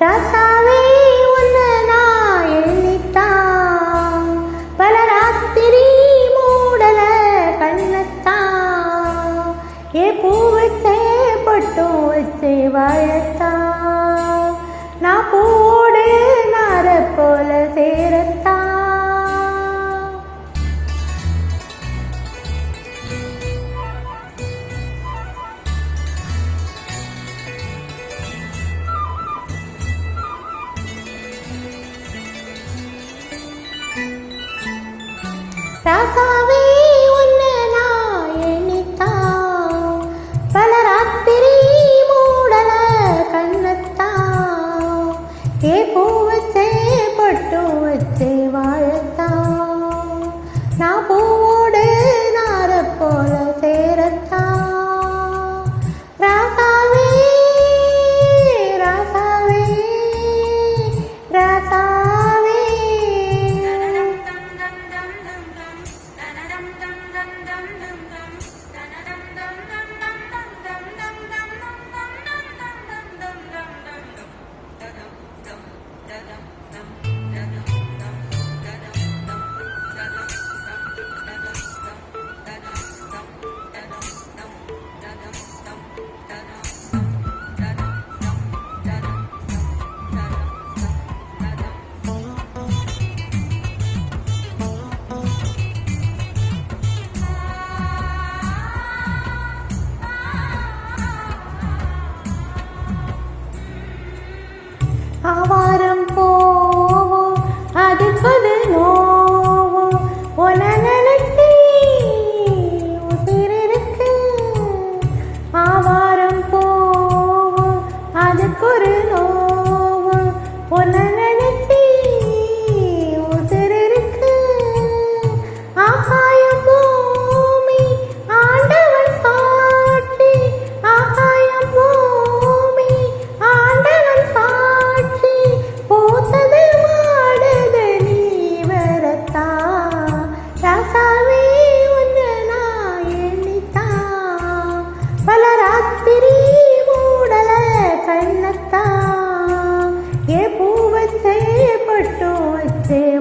ராசாவே உன்னை நான் எண்ணித்தான். பல ராத்திரி மூடல கண்ணத்தான். ஏ பூ வச்சே பொட்டும் வச்சே வாழத்தான். ராசாவே உன்னை நான் எண்ணித்தா. பல ராத்திரி மூடல கண்ணத்தா. ஏ பூ வச்சே பொட்டு வச்சே வாழத்தா.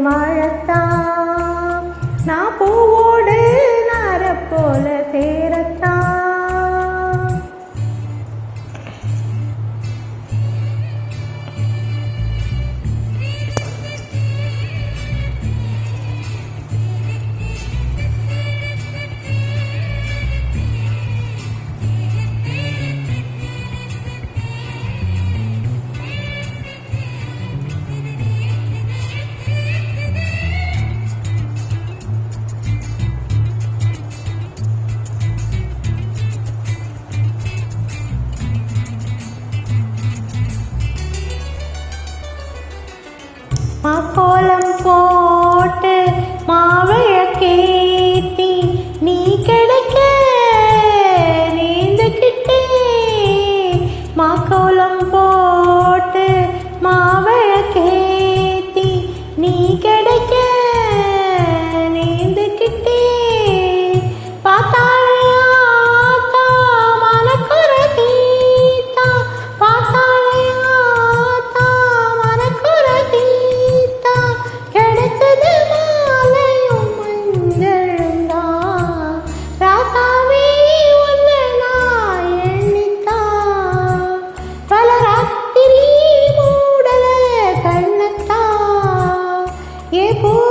வாழத்தான் நான் போவோம் Mama. 也不